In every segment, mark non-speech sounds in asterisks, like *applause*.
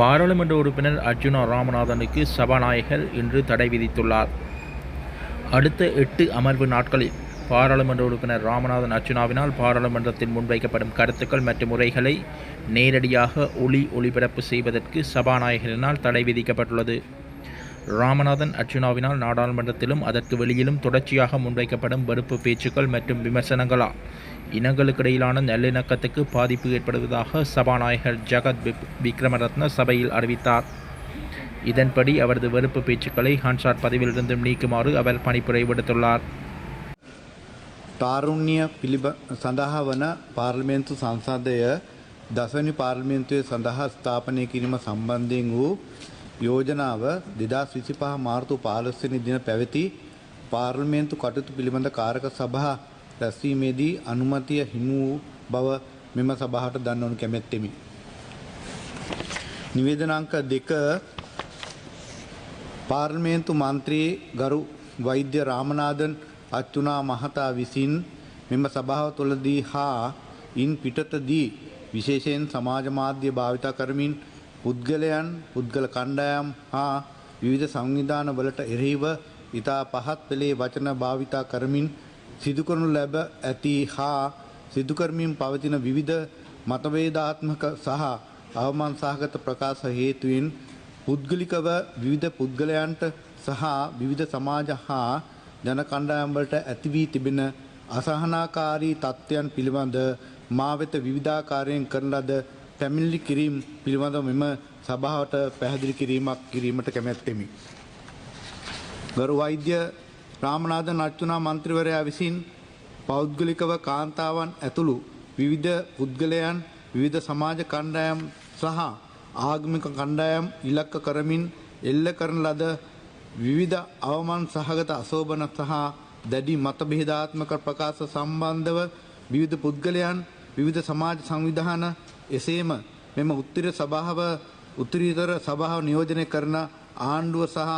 பாராளுமன்ற உறுப்பினர் அர்ஜுனா ராமநாதனுக்கு சபாநாயகர் இன்று தடை விதித்துள்ளார். அடுத்த எட்டு அமர்வு நாட்களில் பாராளுமன்ற உறுப்பினர் ராமநாதன் அர்ஜுனாவினால் பாராளுமன்றத்தில் முன்வைக்கப்படும் கருத்துக்கள் மற்றும் உரைகளை நேரடியாக ஒளி ஒளிபரப்பு செய்வதற்கு சபாநாயகரினால் தடை விதிக்கப்பட்டுள்ளது. ராமநாதன் அர்ஜுனாவினால் நாடாளுமன்றத்திலும் அதற்கு வெளியிலும் தொடர்ச்சியாக முன்வைக்கப்படும் வெறுப்பு பேச்சுக்கள் மற்றும் விமர்சனங்களால் இனங்களுக்கிடையிலான நல்லிணக்கத்துக்கு பாதிப்பு ஏற்படுவதாக சபாநாயகர் ஜகத் விப்- விக்ரமரத்ன சபையில் அறிவித்தார் இதன்படி அவரது வெறுப்பு பேச்சுக்களை ஹன்சாட் பதவியிலிருந்தும் நீக்குமாறு அவர் பணிப்புரை விடுத்துள்ளார் තාරුණ්‍ය පිළිබ සඳහා වන පාර්ලිමේන්තු සංසදය දසනි පාර්ලිමේන්තුවේ සඳහා ස්ථාපනය කිරීම සම්බන්ධයෙන් වූ යෝජනාව දෙදස් විසිපහ මාර්තු පාලස්වනි දින පැවති පාර්ලිමේන්තු කටයුතු පිළිබඳ කාරක සභහා රැස්වීමේදී අනුමතිය හිමි වූ බව මෙම සභහට දන්නවනු කැමැත්තෙමි. නිවේදනංක දෙක පාර්ලිමේන්තු මන්ත්‍රී ගරු වෛද්‍ය රාමනාදන් අච්චුනා මහතා විසින් මෙම සභාව තුළදී හා ඉන් පිටතදී විශේෂයෙන් සමාජ මාධ්‍ය භාවිතා කරමින් පුද්ගලයන් පුද්ගල කණ්ඩායම් හා විවිධ සංවිධාන වලට එරෙහිව ඉතා පහත් පෙළේ වචන භාවිතා කරමින් සිදුකරනු ලැබ ඇති හා සිදුකරමින් පවතින විවිධ මතවේදාත්මක සහ අවමන් සහගත ප්‍රකාශ හේතුවෙන් පුද්ගලිකව විවිධ පුද්ගලයන්ට සහ විවිධ සමාජ හා ජන කණ්ඩායම්වලට ඇති වී තිබෙන අසහනාකාරී තත්ත්වයන් පිළිබඳ මා වෙත විවිධාකාරයෙන් කරන ලද පැමිණිලි කිරීම් පිළිබඳ මෙම සභාවට පැහැදිලි කිරීමක් කිරීමට කැමැත්තෙමි. ගරු වෛද්‍ය රාමනාද නච්චුනා මන්ත්‍රවරයා විසින් පෞද්ගලිකව කාන්තාවන් ඇතුළු විවිධ පුද්ගලයන් විවිධ සමාජ කණ්ඩායම් සහ ආගමික කණ්ඩායම් ඉලක්ක කරමින් එල්ල කරන ලද විවිධ අවමන් සහගත අසෝභන සහ දැඩි මතභේදාත්මක ප්‍රකාශ සම්බන්ධව විවිධ පුද්ගලයන් විවිධ සමාජ සංවිධාන එසේම මෙම උත්තර සභාව උත්තරීතර සභාව නියෝජනය කරන ආණ්ඩුව සහ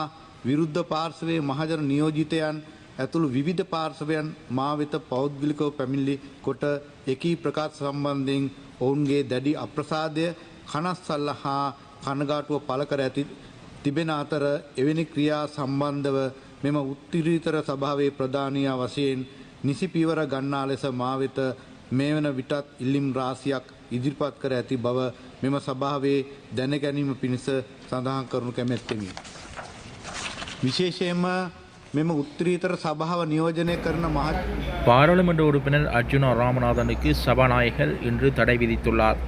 විරුද්ධ පාර්ශවයේ මහජන නියෝජිතයන් ඇතුළු විවිධ පාර්ශවයන් මා වෙත පෞද්ගලිකව පැමිණිලි කොට එකී ප්‍රකාශ සම්බන්ධයෙන් ඔවුන්ගේ දැඩි අප්‍රසාදය කනස්සල්ල හා කනගාටුව පළ කර ඇති තිබෙන අතර එවැනි ක්‍රියා සම්බන්ධව මෙම උත්තරීතර සභාවේ ප්‍රධානය වශයෙන් නිසි පියවර ගන්නා ලෙස මා වෙත මේ වන විටත් ඉල්ලිම් රාසියක් ඉදිරිපත් කර ඇති බව මෙම සභාවේ දැනගැනීම පිණිස සඳහන් කරනු කැමැත්තෙමි. විශේෂයෙන්ම මෙම උත්තරීතර සභාව නියෝජනය කරන මහත් பாராளுமன்ற உறுப்பினர் அர்ஜுனா ராமநாதனுக்கு சபாநாயகர் இன்று தடை விதித்துள்ளார்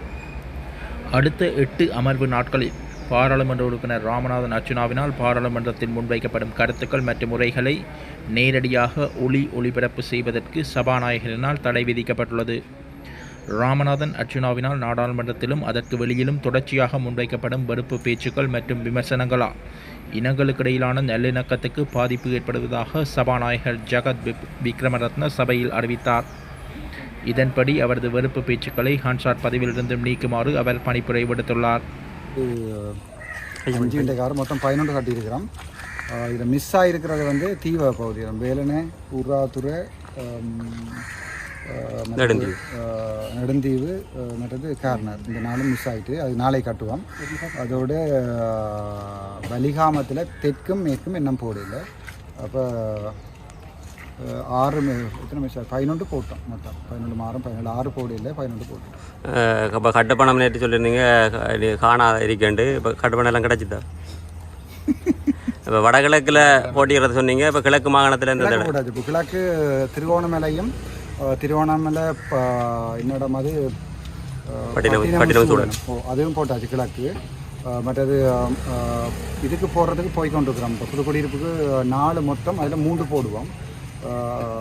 அடுத்த எட்டு அமர்வு நாட்களில் பாராளுமன்ற உறுப்பினர் ராமநாதன் அர்ஜுனாவினால் பாராளுமன்றத்தில் முன்வைக்கப்படும் கருத்துக்கள் மற்றும் உரைகளை நேரடியாக ஒளி ஒளிபரப்பு செய்வதற்கு சபாநாயகரினால் தடை விதிக்கப்பட்டுள்ளது ராமநாதன் அர்ஜுனாவினால் நாடாளுமன்றத்திலும் அதற்கு வெளியிலும் தொடர்ச்சியாக முன்வைக்கப்படும் வெறுப்பு பேச்சுக்கள் மற்றும் விமர்சனங்களால் இனங்களுக்கிடையிலான நல்லிணக்கத்துக்கு பாதிப்பு ஏற்படுவதாக சபாநாயகர் ஜகத் விக்ரமரத்ன சபையில் அறிவித்தார். இதன்படி அவரது வெறுப்பு பேச்சுக்களை ஹான்சார் பதவியிலிருந்தும் நீக்குமாறு அவர் பணிப்புரை விடுத்துள்ளார். அஞ்சு மொத்தம் பதினொன்று கட்டியிருக்கிறோம். இதில் மிஸ் ஆகிருக்கிறது வந்து தீவ பகுதி. வேலனை உர்ராத்துறை நெடுந்தீவு. நெடுந்தீவு மற்றது கார்னர். இந்த நாளும் மிஸ் ஆகிட்டு அது நாளை கட்டுவோம். அதோட வலிகாமத்தில் தெற்கும் மேற்கும் இன்னும் போடல. அப்போ ஆறு எத்தனை மிஸ் பதினொன்று போட்டோம் மொத்தம். பதினொன்று மாதம் பதினேழு ஆறு போடல பதினொன்று போட்டோம். இப்போ கட்டுப்பணம் நேற்று சொல்லியிருந்தீங்க காணாத இருக்கேன்ட்டு இப்போ கட்டுப்பணம் எல்லாம் கிடைச்சிதா? *laughs* இப்போ வடகிழக்கில் போட்டிக்கிறது சொன்னீங்க இப்போ கிழக்கு மாகாணத்தில் எந்த கிழக்கு திருவோணமலையும் ப- இன்னொரு அது அதுவும் போட்டாச்சு கிழக்கு. மற்றது இதுக்கு போடுறதுக்கு போய் கொண்டிருக்கிறோம் இப்போ புதுக்குடியிருப்புக்கு நாலு மொத்தம் அதில் மூன்று போடுவோம்.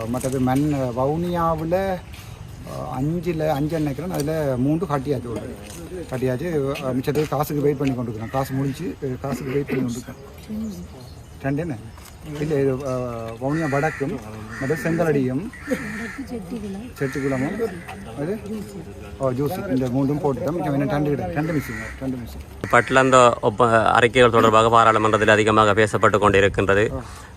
மற்றது மண் வவுனியாவில் அஞ்சில் அஞ்சு நினைக்கிறேன் அதில் மூன்று கட்டியாச்சு ஒரு கட்டியாச்சு மிச்சத்துக்கு காசுக்கு வெயிட் பண்ணி கொண்டிருக்கிறோம். காசு முடிஞ்சு காசுக்கு வெயிட் பண்ணி கொண்டிருக்கோம் ரெண்டு என்ன? இல்லை இது வவுனியா வடக்கும் மற்ற செங்கலடியும் செட்டிக்குளமும் அது ஓ ஜூஸ் இந்த மூன்றும் போட்டுட்டோம் ரெண்டு ரெண்டு மிஸ்ஸிங் ரெண்டு மிஸ்ஸிங் பட்டில் அந்த ஒப்ப அறிக்கைகள் தொடர்பாக பாராளுமன்றத்தில் அதிகமாக பேசப்பட்டு கொண்டிருக்கின்றது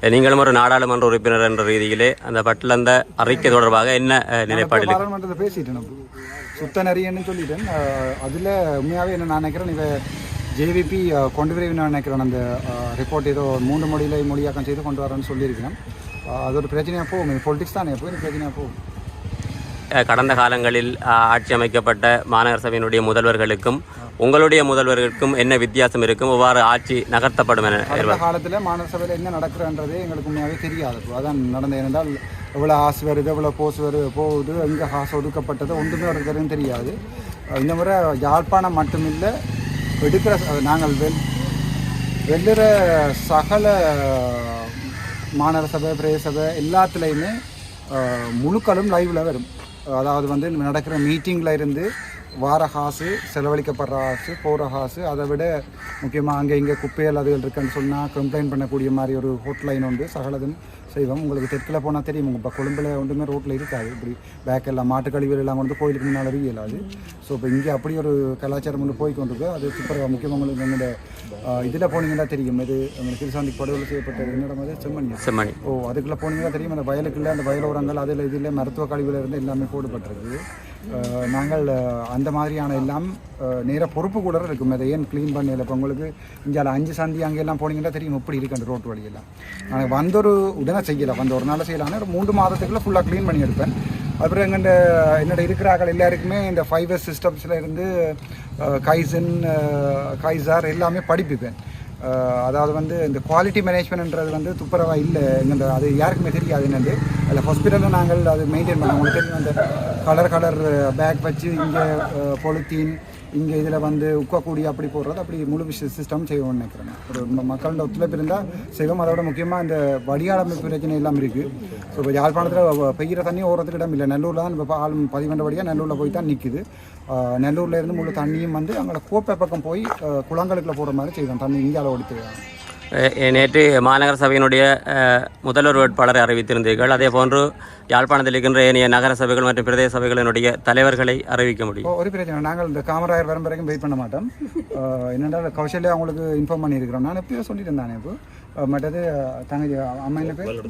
நீங்களும் ஒரு நாடாளுமன்ற உறுப்பினர் என்ற ரீதியிலே அந்த பட்டில் அந்த அறிக்கை தொடர்பாக என்ன நிலைப்பாடு பாராளுமன்றத்தில் பேசிட்டேன் சுத்த நரியன்னு சொல்லிட்டேன் அதில் உண்மையாகவே என்ன நான் நினைக்கிறேன் இவ ஜேவிபி கொண்டு விரைவின்னு நினைக்கிறேன் அந்த ரிப்போர்ட் ஏதோ மூன்று மொழியில மொழியாக்கம் செய்து கொண்டு வரேன்னு சொல்லியிருக்கிறேன் அது ஒரு பிரச்சனையாக போகும் இது பொலிட்டிக்ஸ் தானே இது பிரச்சனையாக போகும் கடந்த காலங்களில் ஆட்சி அமைக்கப்பட்ட மாநகர சபையினுடைய முதல்வர்களுக்கும் உங்களுடைய முதல்வர்களுக்கும் என்ன வித்தியாசம் இருக்கும் எவ்வாறு ஆட்சி நகர்த்தப்படும் என காலத்தில் மாநகர சபையில் என்ன நடக்கிறன்றதே எங்களுக்கு உண்மையாகவே தெரியாது அதான் நடந்தது ஏனென்றால் எவ்வளோ ஆசை வருது எவ்வளோ போஸ் வருது போகுது எங்கே காசு ஒதுக்கப்பட்டது ஒன்றுமே தெரியும் தெரியாது இந்த முறை யாழ்ப்பாணம் மட்டுமில்லை எடுக்கிற நாங்கள் வெல் வெல்லுற சகல மாநகர சபை பிரதேச சபை எல்லாத்துலேயுமே முழுக்களும் லைவில் வரும். அதாவது வந்து நடக்கிற மீட்டிங்கில் இருந்து வார காசு செலவழிக்கப்படுற காசு போகிற காசு அதை விட முக்கியமாக அங்கே இங்கே குப்பைகள் அதுகள் இருக்குன்னு சொன்னால் கம்ப்ளைண்ட் பண்ணக்கூடிய மாதிரி ஒரு ஹோட்லைன் உண்டு. சகலதும் செய்வோம். உங்களுக்கு தெற்கில் போனால் தெரியும். இப்போ கொழும்புல ஒன்றுமே ரோட்டில் இருக்காது. இப்படி பேக் எல்லாம் மாட்டு கழிவுகள் எல்லாம் வந்து கோயிலுக்கு முன்னால் இயலாது. ஸோ இப்போ இங்கே அப்படி ஒரு கலாச்சாரம் வந்து போய் கொண்டிருக்கு. அது சூப்பராக முக்கியமாக உங்களுக்கு எங்களோட இதில் போனீங்கன்னா தெரியும். இது திருசாந்திக்கு படுகொலை செய்யப்பட்டது. என்னிடம் அது செம்மணியா செம்மணி. ஓ அதுக்குள்ளே போனீங்கன்னா தெரியும். அந்த வயலுக்குள்ள அந்த வயலோரங்கள் அதில் இதில் மருத்துவ கழிவுல இருந்து எல்லாமே போடப்பட்டிருக்கு. நாங்கள் அந்த மாதிரியான எல்லாம் நேர பொறுப்பு கூட இருக்கும். அதை ஏன் க்ளீன் பண்ணல? இப்போ உங்களுக்கு இங்கே அஞ்சு சந்தி அங்கே எல்லாம் போனீங்கன்னா தெரியும் எப்படி இருக்கு அந்த ரோட்டு வழியெல்லாம். நாங்கள் வந்தொரு உடனே செய்யலை. வந்த ஒரு நாள் செய்யலாம் ஒரு மூன்று மாதத்துக்குள்ளே ஃபுல்லாக க்ளீன் பண்ணி எடுப்பேன் அப்புறம் எங்கள்ட என்னோட இருக்கிறார்கள் எல்லாருக்குமே இந்த ஃபைபர் சிஸ்டம்ஸில் இருந்து கைசன் கைசார் எல்லாமே படிப்பிப்பேன். அதாவது வந்து இந்த குவாலிட்டி மேனேஜ்மெண்ட்ன்றது வந்து துப்புரவாக இல்லை. இந்த அது யாருக்குமே தெரியாது என்னது. அதில் ஹாஸ்பிட்டலில் நாங்கள் அது மெயின்டைன் பண்ணோம். உங்களுக்கு தெரியும் அந்த கலர் கலர் பேக் வச்சு இங்கே பொலித்தீன் இங்கே இதில் வந்து உக்கக்கூடிய அப்படி போடுறது அப்படி முழு விஷய சிஸ்டம் செய்வோம்னு நினைக்கிறேன். ஒரு மக்களோட ஒத்துழைப்பு இருந்தால் செய்வோம் அதோட முக்கியமாக இந்த வடிகாலமைப்பு பிரச்சனை எல்லாம் இருக்குது ஸோ இப்போ யாழ்ப்பாணத்தில் பெய்கிற தண்ணி ஓடுறதுக்கு இடம் இல்லை. நெல்லூரில் தான் இப்போ ஆள் பதிவண்டபடியாக நெல்லூரில் போய் தான் நிற்குது நெல்லூரில் இருந்து முழு தண்ணியும் வந்து அங்கே கோப்பை பக்கம் போய் குளங்களுக்குள்ள போடுற மாதிரி செய்வோம் தண்ணி இந்தியாவில் ஓடித்து அஹ், நேற்று மாநகர சபையினுடைய முதல்வர் வேட்பாளரை அறிவித்திருந்தீர்கள். அதே போன்று யாழ்ப்பாணத்தில் இருக்கின்ற ஏனைய நகர சபைகள் மற்றும் பிரதேச சபைகளினுடைய தலைவர்களை அறிவிக்க முடியும். ஒரு பிரச்சனை. நாங்கள் இந்த காமராயர் வரும் வரைக்கும் வெயிட் பண்ண மாட்டோம். என்னென்றால் கௌசல்யா அவங்களுக்கு இன்ஃபார்ம் பண்ணியிருக்கிறோம். நான் எப்பயோ சொல்லிட்டு தானே இப்போ. மற்றது தங்கச்சி அம்மா என்ன பேர்?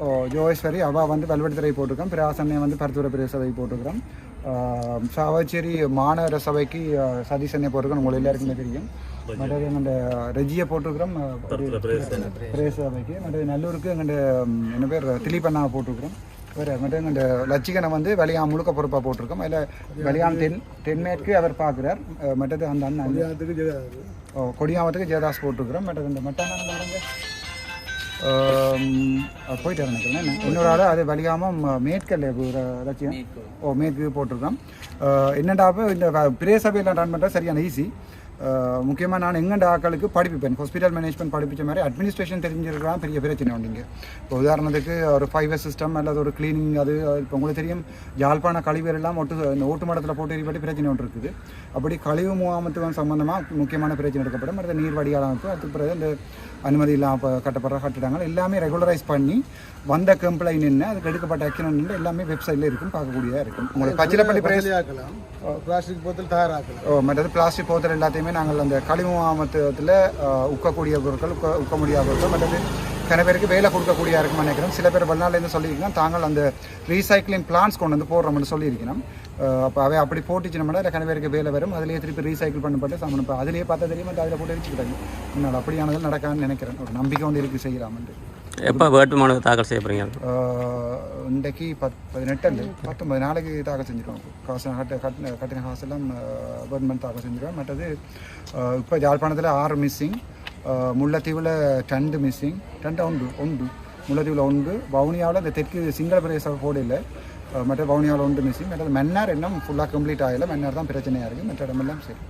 ஓ, ஜோகேஸ்வரி அவள் வந்து வல்வெடுத்துறை போட்டிருக்கோம் பிராசன்னை வந்து பருத்துவர பிரதேச சபை போட்டிருக்கிறோம் சாவச்சேரி மாநகர சபைக்கு அஹ், சதீஷனை போட்டிருக்கோம் உங்களுக்கு எல்லாருக்குமே தெரியும். மற்றது எங்கள்ட ரெஜியை போட்டிருக்கிறோம் பிரதேச சபைக்கு மற்றது நல்லூருக்கு எங்கள்ட என்ன பேர் திலீபண்ணா போட்டிருக்கிறோம். வேறு மட்டும் இந்த லட்சிகனை வந்து வெளியாம் முழுக்க பொறுப்பாக போட்டிருக்கோம். அதில் வெளியாம் தென் தென்மேற்கு அவர் பார்க்குறார். மற்றது அந்த அண்ணன். ஓ கொடியாமத்துக்கு ஜெயதாஸ் போட்டிருக்கிறோம். மற்றது இந்த மட்டான பாருங்க. போயிட்டு நினைக்கிறேன் இன்னொரு ஆள் அது வலியாமம் மேற்கல்ல ஒரு லட்சியம். ஓ மேற்கு போட்டிருக்கோம் அஹ் என்னடா அப்ப இந்த பிரே சபையெல்லாம் ரன் பண்ணுறது சரியான ஈஸி முக்கியமாக நான் எங்கண்ட டாக்களுக்கு படிப்பிப்பேன் ஹாஸ்பிட்டல் மேனேஜ்மெண்ட் படிப்பிச்ச மாதிரி அட்மினிஸ்ட்ரேஷன் தெரிஞ்சிருக்கலாம் பெரிய பிரச்சனை உண்டிங்க இப்போ உதாரணத்துக்கு ஒரு ஃபைவ் சிஸ்டம் அல்லது ஒரு க்ளீனிங் அது இப்போ உங்களுக்கு தெரியும் யாழ்ப்பாண கழிவுகள் எல்லாம் ஒட்டு இந்த ஓட்டு மடத்தில் போட்டு எரிபடி பிரச்சனை ஒன்று இருக்குது. அப்படி கழிவு முகாமத்துவம் சம்மந்தமாக முக்கியமான பிரச்சனை எடுக்கப்படும். அடுத்த நீர் வடிகால் அமைப்பு அதுக்கு பிறகு இந்த அனுமதி இல்லாமல் கட்டப்படுற கட்டிடங்கள் எல்லாமே ரெகுலரைஸ் பண்ணி வந்த கம்ப்ளைண்ட் என்ன அதுக்கு எடுக்கப்பட்ட ஆக்ஷன் எல்லாமே வெப்சைட்டில் இருக்கும் பார்க்கக்கூடியதாக இருக்கும் உங்களுக்கு பச்சிலப்பள்ளி பிரதேச பிளாஸ்டிக் போத்தல் தயாராக்கலாம். ஓ மற்றது பிளாஸ்டிக் போத்தல் எல்லாத்தையுமே நாங்கள் அந்த கழிவு மாமத்துவத்தில் உக்கக்கூடிய பொருட்கள் உக்க உக்க முடியாத பொருட்கள் மற்றது சில பேருக்கு வேலை கொடுக்கக்கூடிய இருக்கும்னு நினைக்கிறோம். சில பேர் வெளிநாட்டிலேருந்து சொல்லியிருக்கோம் தாங்கள் அந்த ரீசைக்ளிங் பிளான்ஸ் கொண்டு வந்து போடுறோம்னு சொல்லியிருக்கணும் அப்போ அவை அப்படி போட்டுச்சுனோம்னா அதில் கன பேருக்கு வேலை வரும். அதிலேயே திருப்பி ரீசைக்கிள் பண்ணப்பட்டு சமன் இப்போ அதிலேயே பார்த்தா தெரியும்? அந்த அதில் போட்டு வச்சுக்கிட்டாங்க முன்னால் அப்படியானது நடக்காதுன்னு நினைக்கிறேன். ஒரு நம்பிக்கை ஒன்று இருக்குது செய்யலாம்னு எப்போ வேட்புமனு தாக்கல் செய்ய இன்றைக்கு பத் பதினெட்டு இல்லை பத்தொன்பது நாளைக்கு தாக்கல் செஞ்சிருவோம் காசு கட்ட கட்டின கட்டின காசெல்லாம் கவர்மெண்ட் தாக்கல் செஞ்சிருவோம் மற்றது இப்போ யாழ்ப்பாணத்தில் ஆறு மிஸ்ஸிங் முல்லைத்தீவில் டண்டு மிஸ்ஸிங் ரெண்டு உண்டு உண்டு. முல்லைத்தீவில் உண்டு. வவுனியாவில் இந்த தெற்கு சிங்கள பிரதேச போடையில் மற்ற வவுனியாவில் உண்டு மிஸ்ஸிங் மற்றது மன்னார் இன்னும் ஃபுல்லாக கம்ப்ளீட் ஆகலை. மன்னார் தான் பிரச்சனையாக இருக்குது மற்ற இடமெல்லாம் சரி.